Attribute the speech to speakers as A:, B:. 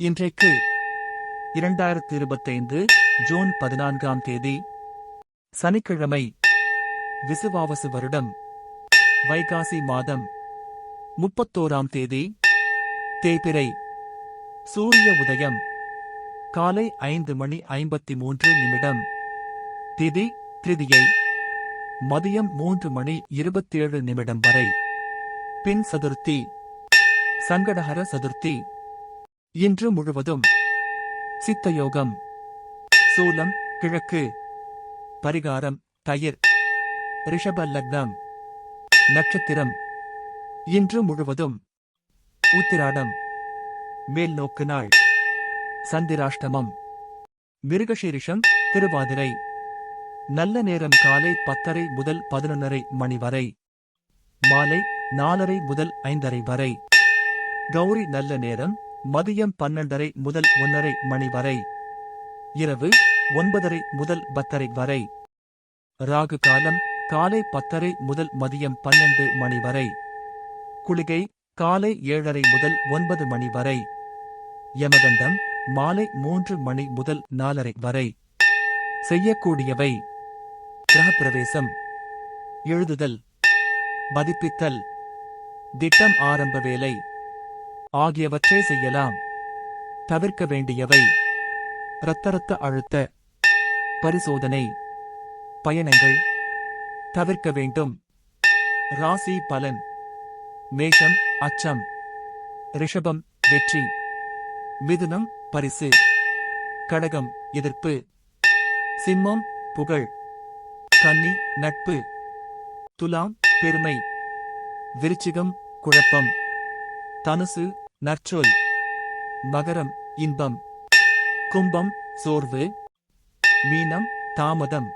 A: இன்றைக்கு இரண்டாயிரத்தி இருபத்தைந்து ஜூன் பதினான்காம் தேதி சனிக்கிழமை விசுவாவசு வருடம் வைகாசி மாதம் முப்பத்தோராம் தேதி தேய்பிறை சூரிய உதயம் காலை ஐந்து மணி ஐம்பத்தி மூன்று நிமிடம் திதி திருதியை மதியம் மூன்று மணி இருபத்தேழு நிமிடம் வரை பின் சதுர்த்தி சங்கடஹர சதுர்த்தி இன்று முழுவதும். சித்தயோகம். சூலம் கிழக்கு. பரிகாரம் தயிர். ரிஷப லக்னம் நட்சத்திரம். இன்று முழுவதும். உத்திராடம். மேல் நோக்கு நாள். சந்திராஷ்டமம். மிருகசீரிஷம் திருவாதிரை. நல்ல நேரம் காலை பத்தரை முதல் பதினொன்னரை மணி வரை. மாலை நாலரை முதல் ஐந்தரை வரை. கௌரி நல்ல நேரம். மதியம் பன்னெண்டரை முதல் ஒன்னரை மணி வரை. இரவு ஒன்பதரை முதல் பத்தரை வரை. ராகு காலம் காலை பத்தரை முதல் மதியம் பன்னெண்டு மணி வரை. குளிகை காலை ஏழரை முதல் ஒன்பது மணி வரை. யமகண்டம் மாலை மூன்று மணி முதல் நாலரை வரை. செய்யக்கூடியவை. கிரகப்பிரவேசம். எழுதுதல். மதிப்பித்தல். திட்டம் ஆரம்ப வேலை. ஆகியவற்றை செய்யலாம். தவிர்க்க வேண்டியவை. இரத்த ரத்த அழுத்த பரிசோதனை பயணங்கள். தவிர்க்க வேண்டும். ராசி பலன். மேஷம் அச்சம். ரிஷபம் வெற்றி. மிதுனம் பரிசு. கடகம் எதிர்ப்பு. சிம்மம் புகழ். கன்னி நட்பு. துலாம் பெருமை. விருச்சிகம் குழப்பம். தனுசு நற்சொல் மகரம் இன்பம் கும்பம் சோர்வு மீனம் தாமதம்.